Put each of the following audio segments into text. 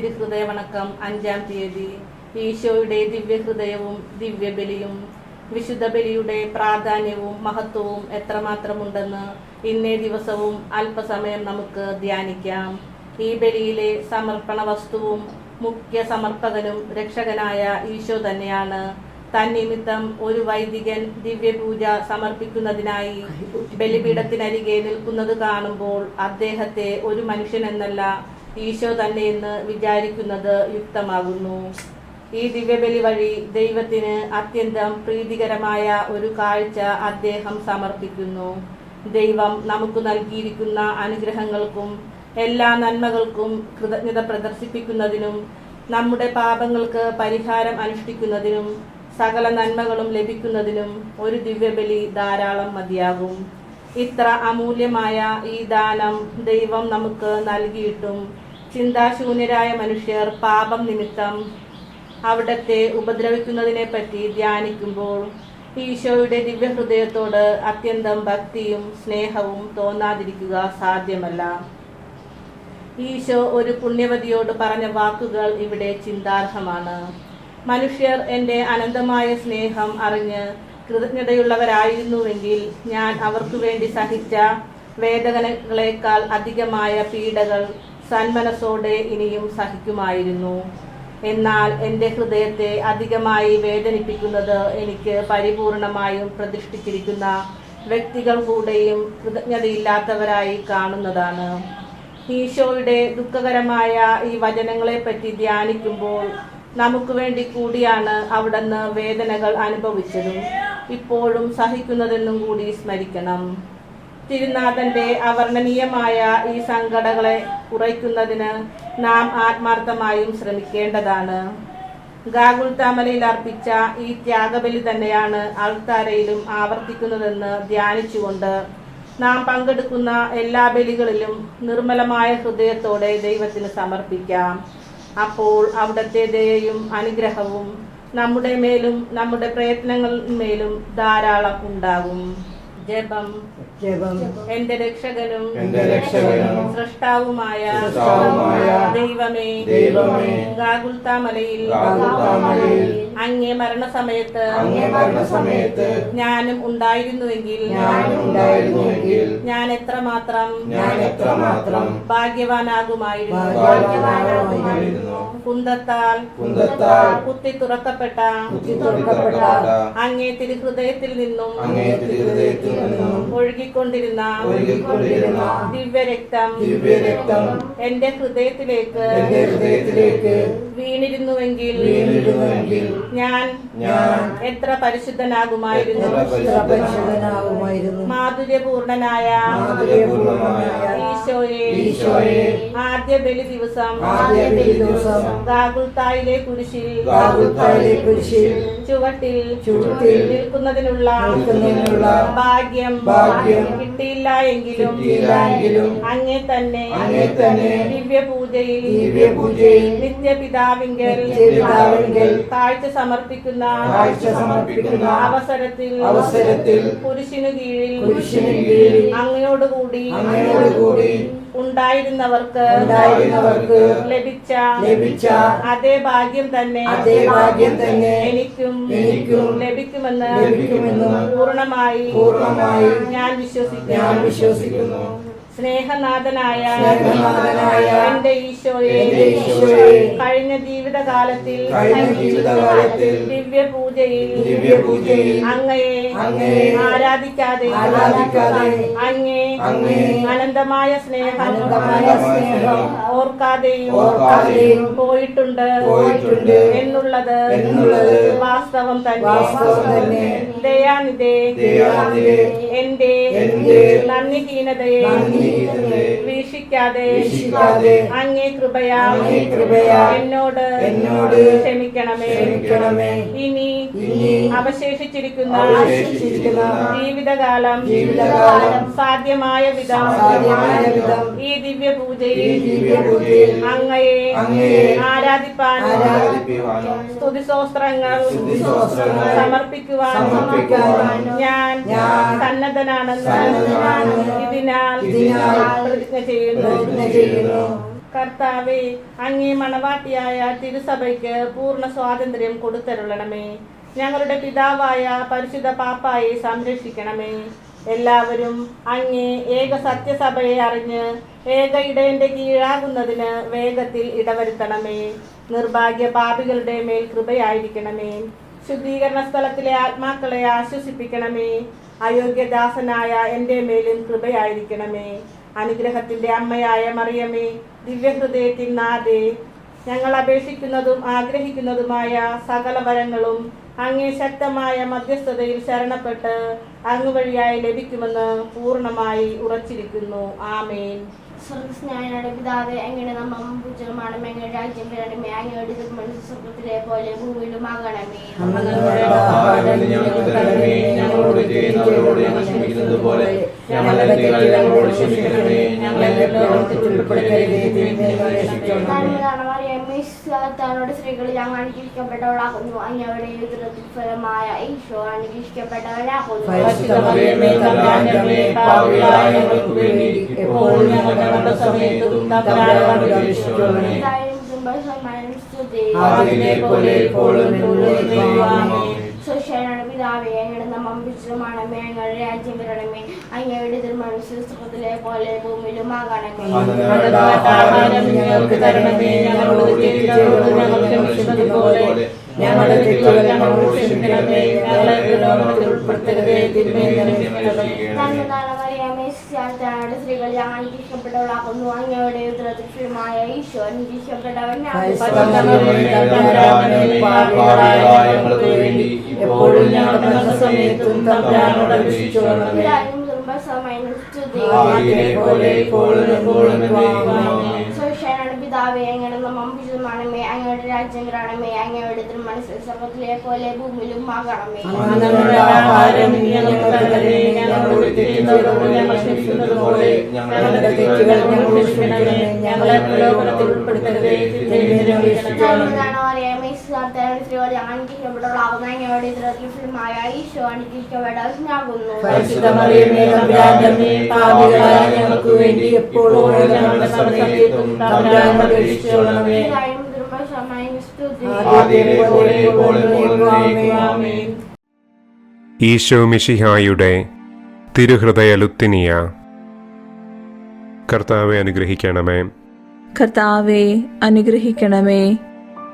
തിരുഹൃദയ വണക്കം അഞ്ചാം തീയതി. ഈശോയുടെ ദിവ്യഹൃദയവും ദിവ്യബലിയും വിശുദ്ധ ബലിയുടെ പ്രാധാന്യവും മഹത്വവും എത്രമാത്രമുണ്ടെന്ന് ഇന്നേ ദിവസവും അല്പസമയം നമുക്ക് ധ്യാനിക്കാം. ഈ ബലിയിലെ സമർപ്പണ വസ്തുവും മുഖ്യ സമർപ്പകനും രക്ഷകനായ ഈശോ തന്നെയാണ്. തന്നിമിത്തം ഒരു വൈദികൻ ദിവ്യപൂജ സമർപ്പിക്കുന്നതിനായി ബലിപീഠത്തിനരികെ നിൽക്കുന്നത് കാണുമ്പോൾ അദ്ദേഹത്തെ ഒരു മനുഷ്യൻ എന്നല്ല തന്നെ തന്നെയെന്ന് വിചാരിക്കുന്നത് യുക്തമാകുന്നു. ഈ ദിവ്യബലി വഴി ദൈവത്തിന് അത്യന്തം പ്രീതികരമായ ഒരു കാഴ്ച അദ്ദേഹം സമർപ്പിക്കുന്നു. ദൈവം നമുക്ക് നൽകിയിരിക്കുന്ന അനുഗ്രഹങ്ങൾക്കും എല്ലാ നന്മകൾക്കും കൃതജ്ഞത പ്രദർശിപ്പിക്കുന്നതിനും നമ്മുടെ പാപങ്ങൾക്ക് പരിഹാരം അനുഷ്ഠിക്കുന്നതിനും സകല നന്മകളും ലഭിക്കുന്നതിനും ഒരു ദിവ്യബലി ധാരാളം മതിയാകും. ഇത്ര അമൂല്യമായ ഈ ദാനം ദൈവം നമുക്ക് നൽകിയിട്ടും ചിന്താശൂന്യരായ മനുഷ്യർ പാപം നിമിത്തം അവിടത്തെ ഉപദ്രവിക്കുന്നതിനെ പറ്റി ധ്യാനിക്കുമ്പോൾ ഈശോയുടെ ദിവ്യഹൃദയത്തോട് അത്യന്തം ഭക്തിയും സ്നേഹവും തോന്നാതിരിക്കുക സാധ്യമല്ല. ഈശോ ഒരു പുണ്യവതിയോട് പറഞ്ഞ വാക്കുകൾ ഇവിടെ ചിന്താർഹമാണ്. മനുഷ്യർ എന്റെ അനന്തമായ സ്നേഹം അറിഞ്ഞ് കൃതജ്ഞതയുള്ളവരായിരുന്നുവെങ്കിൽ ഞാൻ അവർക്കു വേണ്ടി സഹിച്ച വേദനകളേക്കാൾ അധികമായ പീഡകൾ സന്മനസ്സോടെ ഇനിയും സഹിക്കുമായിരുന്നു. എന്നാൽ എന്റെ ഹൃദയത്തെ അധികമായി വേദനിപ്പിക്കുന്നത് എനിക്ക് പരിപൂർണമായും പ്രതിഷ്ഠിച്ചിരിക്കുന്ന വ്യക്തികൾ കൂടെയും കൃതജ്ഞതയില്ലാത്തവരായി കാണുന്നതാണ്. ഈശോയുടെ ദുഃഖകരമായ ഈ വചനങ്ങളെപ്പറ്റി ധ്യാനിക്കുമ്പോൾ നമുക്ക് വേണ്ടി കൂടിയാണ് അവിടുന്ന് വേദനകൾ അനുഭവിച്ചതും. ഇപ്പോഴും സഹിക്കുന്നതെന്നും കൂടി സ്മരിക്കണം. തിരുനാഥന്റെ അവർണനീയമായ ഈ സങ്കടങ്ങളെ കുറയ്ക്കുന്നതിന് നാം ആത്മാർത്ഥമായും ശ്രമിക്കേണ്ടതാണ്. ഗാഗുൽത്താമലയിൽ അർപ്പിച്ച ഈ ത്യാഗബലി തന്നെയാണ് അൾത്താരയിലും ആവർത്തിക്കുന്നതെന്ന് ധ്യാനിച്ചുകൊണ്ട് നാം പങ്കെടുക്കുന്ന എല്ലാ ബലികളിലും നിർമ്മലമായ ഹൃദയത്തോടെ ദൈവത്തിന് സമർപ്പിക്കാം. അപ്പോൾ അവിടുത്തെ ദയയും അനുഗ്രഹവും നമ്മുടെ മേലും നമ്മുടെ പ്രയത്നങ്ങളിന്മേലും ധാരാളം ഉണ്ടാകും. ജപം ജപം എന്റെ രക്ഷകനും എന്റെ രക്ഷകനും സൃഷ്ടാവുമായ സൃഷ്ടാവുമായ ദൈവമേ ദൈവമേ ഗാഗുൽത്താമലയിൽ ഗാഗുൽത്താമലയിൽ അങ്ങേ മരണസമയത്ത് അങ്ങേ മരണസമയത്ത് ഞാനും ഉണ്ടായിരുന്നുവെങ്കിൽ ഞാനും ഉണ്ടായിരുന്നുവെങ്കിൽ ഞാൻ എത്രമാത്രം ഞാൻ എത്രമാത്രം ഭാഗ്യവാനാകുമായിരുന്നു ഭാഗ്യവാനാകുമായിരുന്നു. കുന്തത്താൽ കുന്തത്താൽ കുത്തി തുറക്കപ്പെട്ട കുത്തി തുറക്കപ്പെട്ട അങ്ങേ തിരുഹൃദയത്തിൽ നിന്നും അങ്ങേ തിരുഹൃദയത്തിൽ നിന്നും ഒഴുകിക്കൊണ്ടിരുന്ന ഒഴുകിക്കൊണ്ടിരുന്ന ദിവ്യരക്തം ദിവ്യരക്തം എന്റെ ഹൃദയത്തിലേക്ക് എന്റെ ഹൃദയത്തിലേക്ക് വീണിരുന്നുവെങ്കിൽ വീണിരുന്നുവെങ്കിൽ ഞാൻ ഞാൻ എത്ര പരിശുദ്ധനാകുമായിരുന്നു? പരിശുദ്ധനാകുമായിരുന്നു? മാധുര്യപൂർണനായ ഈശോയെ. ഈശോയെ. ആദ്യ ബലി ദിവസം ആദ്യ ബലി ദിവസം. ഗാഗുൽത്തായിലെ കുരിശിൽ ഗാഗുൽത്തായിലെ കുരിശിൽ ചുവട്ടിൽ ചുവട്ടിൽ നിൽക്കുന്നതിനുള്ള നിൽക്കുന്നതിനുള്ള ഭാഗ്യം ഭാഗ്യം കിട്ടിയില്ല എങ്കിലും അങ്ങേ തന്നെ അങ്ങേ ദിവ്യപൂജയിൽ നിത്യപിതാവിങ്കൽ താഴ്ച സമർപ്പിക്കുന്ന അവസരത്തിൽ അവസരത്തിൽ പുരുഷനു കീഴിൽ പുരുഷനു കീഴിൽ അങ്ങയോടുകൂടി അങ്ങയോടുകൂടി ഉണ്ടായിരുന്നവർക്ക് ഉണ്ടായിരുന്നവർക്ക് ലഭിച്ച ലഭിച്ച അതേ ഭാഗ്യം തന്നെ അതേ ഭാഗ്യം തന്നെ എനിക്കും എനിക്കും ലഭിക്കുമെന്ന് ലഭിക്കുമെന്ന് പൂർണമായി പൂർണമായി ഞാൻ വിശ്വസിക്കുന്നു. ഞാൻ വിശ്വസിക്കുന്നു. സ്നേഹനാഥനായ എന്റെ ഈശോയെ കഴിഞ്ഞ ജീവിതകാലത്തിൽ ദിവ്യപൂജയിൽ അങ്ങയെ ആരാധിക്കാതെ അങ്ങേ അങ്ങേ അനന്തമായ സ്നേഹം ഓർക്കാതെയും പോയിട്ടുണ്ട് പോയിട്ടുണ്ട് എന്നുള്ളത് വാസ്തവം തന്നെ. ദയാനിതേ ദയാനിധേ എന്റെ നന്ദിഹീനതയെ വീക്ഷിക്കാതെ വീക്ഷിക്കാതെ അങ്ങേ കൃപയാ അങ്ങേ കൃപയാ എന്നോട് എന്നോട് ക്ഷമിക്കണമേ ക്ഷമിക്കണമേ. ഇനി ഇനി അവശേഷിച്ചിരിക്കുന്ന അവശേഷിച്ചിരിക്കുന്ന ജീവിതകാലം ജീവിതകാലം സാധ്യമായ വിധം സാധ്യമായ വിധം ഈ ദിവ്യ പൂജയിൽ ഈ ദിവ്യപൂജയിൽ അങ്ങയെ അങ്ങയെ ആരാധിപ്പാനും ആരാധിക്കുവാനും സ്തുതിസോസ്ത്രങ്ങൾ സ്തുതിസ്തോത്രങ്ങൾ സമർപ്പിക്കുവാനും ഞാൻ ഞാൻ സന്നദ്ധനാണെന്ന് സന്നദ്ധനാണെന്ന് ഇതിനാൽ ഇതിനാൽ പ്രതിജ്ഞ ചെയ്യുന്നു കർത്താവെ അങ്ങേ മണവാട്ടിയായ തിരുസഭയ്ക്ക് പൂർണ സ്വാതന്ത്ര്യം കൊടുത്തരുളണമേ. ഞങ്ങളുടെ പിതാവായ പരിശുദ്ധ പാപ്പായെ സംരക്ഷിക്കണമേ. എല്ലാവരും അങ്ങേ ഏക സത്യസഭയെ അറിഞ്ഞ് ഏക ഇടയന്റെ കീഴാകുന്നതിന് വേഗത്തിൽ ഇടവരുത്തണമേ. നിർഭാഗ്യ പാപികളുടെ മേൽ കൃപയായിരിക്കണമേ. ശുദ്ധീകരണ സ്ഥലത്തിലെ ആത്മാക്കളെ ആശ്വസിപ്പിക്കണമേ. അയോഗ്യദാസനായ എന്റെ മേലും കൃപയായിരിക്കണമേ. അനുഗ്രഹത്തിന്റെ അമ്മയായ മറിയമേ ദിവ്യഹൃദയത്തിൻ നാദേ ഞങ്ങൾ അപേക്ഷിക്കുന്നതും ആഗ്രഹിക്കുന്നതുമായ സകല വരങ്ങളും അങ്ങേ ശക്തമായ മധ്യസ്ഥതയിൽ ശരണപ്പെട്ട് അങ്ങ് വഴിയായി ലഭിക്കുമെന്ന് പൂർണമായി ഉറച്ചിരിക്കുന്നു. ആമേൻ. സ്വർഗസ്നായനായ പിതാവേ അങ്ങയുടെ നാമം പൂജിതമാണ് എങ്ങനെ രാജ്യം വരണമേ അങ്ങയുടെ സ്വർഗത്തിലെ പോലെ ഞങ്ങൾക്ക് തരണമേ ഞങ്ങളോട് ചെയ്യുന്നവരോട് ഞങ്ങൾ ക്ഷമിക്കുന്നത് പോലെ ഞങ്ങളുടെ തെറ്റുകൾ ഞങ്ങളോട് ക്ഷമിക്കണമേ ഞങ്ങളെ താനോട് സ്ത്രീകളിൽ അങ്ങ് അനുഗ്രഹിക്കപ്പെട്ടവളാകുന്നു. അങ്ങയുടെ ഉദരത്തിൽ ഫലമായ ഈശോ അനുഗ്രഹിക്കപ്പെട്ടവനാകുന്നു. ഞങ്ങൾക്ക് ഞങ്ങളുടെ സമയത്തും തമ്പുരാനോട് അപേക്ഷിക്കണമേ ആദിയിലെ പോലെ എപ്പോഴും. സുഷേനാണ് പിതാവേ അങ്ങയുടെ നാമം വിശുദ്ധമാണമേ അങ്ങയുടെ രാജ്യം വരണമേ അങ്ങയുടെ തിരുമനസ് പോലെ ഞങ്ങളുടെ ആഹാരം ഞങ്ങൾക്ക് തരണമേ ഞങ്ങളോട് ചെയ്തവരോട് ഞങ്ങൾ പോലെ ഞങ്ങളുടെ തെറ്റുകൾ ഞങ്ങളോട് ക്ഷമിക്കണമേ. ഞങ്ങളെ ഉൾപ്പെടുത്തരുതേ തിന്മയിൽ നന്മനാളമറിയാമേ സ്ത്രീകൾ ഞാൻ അനുഗ്രഹിക്കപ്പെട്ടവളാകുന്നു അങ്ങയുടെ ഉദരത്തിൽ ഫലമായ ഈശോ അനുഗ്രഹിക്കപ്പെട്ടവനാകുന്നു പാപികളായ പിതാവേ അങ്ങയുടെ വിശുദ്ധമാണമേ അങ്ങയുടെ രാജ്യം കാണമേ അങ്ങയുടെ തിരുമനസ് സർവത്തിലെ പോലെ ഭൂമിയിലും ആകണമേ. ഞങ്ങളുടെ ഞങ്ങൾ ഞങ്ങളെ പ്രലോഭനത്തിൽ ഉൾപ്പെടുത്തരുതേ തിന്മയിൽ വേണ്ടി എപ്പോഴും. ഈശോ മിഷിഹായുടെ തിരുഹൃദയ ലുത്തിനിയ കർത്താവെ അനുഗ്രഹിക്കണമേ കർത്താവെ അനുഗ്രഹിക്കണമേ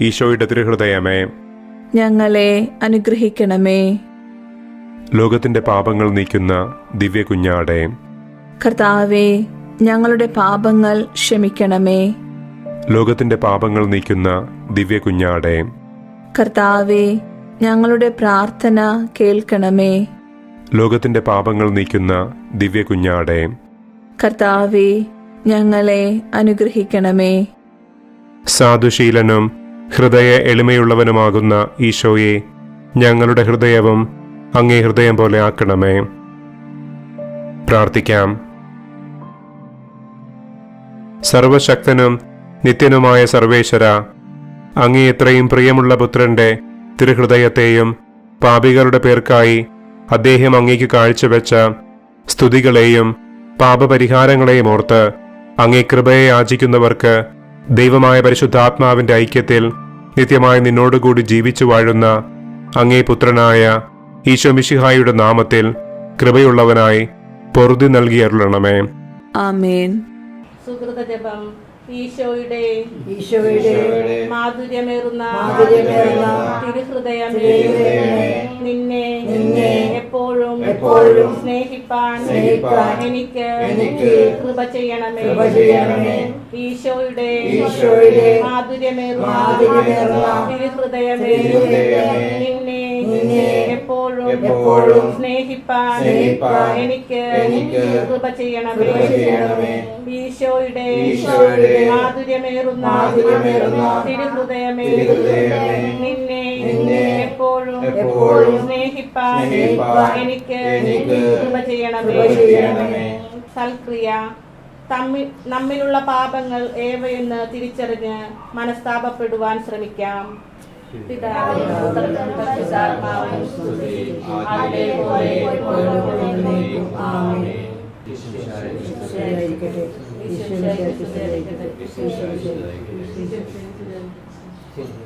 ഈശോയുടെ തിരുഹൃദയമേ. ഞങ്ങളെ അനുഗ്രഹിക്കണമേ. ലോകത്തിന്റെ പാപങ്ങൾ നീക്കുന്ന ദിവ്യ കുഞ്ഞാടെ. കർത്താവെ ഞങ്ങളുടെ പാപങ്ങൾ ക്ഷമിക്കണമേ. ലോകത്തിന്റെ പാപങ്ങൾ നീക്കുന്ന ദിവ്യ കുഞ്ഞാടെ. കർത്താവെ ഞങ്ങളുടെ പ്രാർത്ഥന കേൾക്കണമേ. ലോകത്തിന്റെ പാപങ്ങൾ നീക്കുന്ന ദിവ്യ കുഞ്ഞാടെ. കർത്താവെ ഞങ്ങളെ അനുഗ്രഹിക്കണമേ. സാധുശീലനും ഹൃദയ എളിമയുള്ളവനുമാകുന്ന ഈശോയെ ഞങ്ങളുടെ ഹൃദയവും അങ്ങേ ഹൃദയം പോലെ ആക്കണമേ. പ്രാർത്ഥിക്കാം. സർവശക്തനും നിത്യനുമായ സർവേശ്വര അങ്ങേ ഇത്രയും പ്രിയമുള്ള പുത്രന്റെ തിരുഹൃദയത്തെയും പാപികളുടെ പേർക്കായി അദ്ദേഹം അങ്ങേക്ക് കാഴ്ചവെച്ച സ്തുതികളെയും പാപപരിഹാരങ്ങളെയും ഓർത്ത് അങ്ങേ കൃപയെ യാചിക്കുന്നവർക്ക് ദൈവമായ പരിശുദ്ധാത്മാവിന്റെ ഐക്യത്തിൽ നിത്യമായി നിന്നോടുകൂടി ജീവിച്ചു വാഴുന്ന അങ്ങേ പുത്രനായ ഈശോമിഷിഹായുടെ നാമത്തിൽ കൃപയുള്ളവനായി പൊറുതി നൽകി അരുളണമേ. ആമേൻ. സുഹൃത ജപം ഈശോയുടെ ഈശോയുടെ മാധുര്യമേറുന്ന മാധുര്യമേറുന്ന തിരുഹൃദയമേ. തിരുഹൃദയമേ, നിന്നെ നിന്നെ എപ്പോഴും എപ്പോഴും സ്നേഹിപ്പാൻ സ്നേഹിപ്പാൻ എനിക്ക് എനിക്ക് കൃപ ചെയ്യണമേ. കൃപ ചെയ്യണമേ. ഈശോയുടെ ഈശോയുടെ മാധുര്യമേറുന്ന തിരുഹൃദയമേ നിന്നെ നിന്നെ എപ്പോഴും എപ്പോഴും സ്നേഹിപ്പാൻ എനിക്ക് കൃപ ചെയ്യണമേ. ഈശോയുടെ ഈശോയുടെ മാധുര്യമേറുന്ന മാധുര്യമേറുന്ന തിരുഹൃദയമേ നിന്നെ നിന്നെ എപ്പോഴും എപ്പോഴും സ്നേഹിപ്പാൻ എനിക്ക് കൃപ ചെയ്യണമേ. സൽക്രിയ തമ്മിൽ നമ്മിലുള്ള പാപങ്ങൾ ഏവയെന്ന് തിരിച്ചറിഞ്ഞ് മനസ്താപപ്പെടുവാൻ ശ്രമിക്കാം. Thank പുത്രനും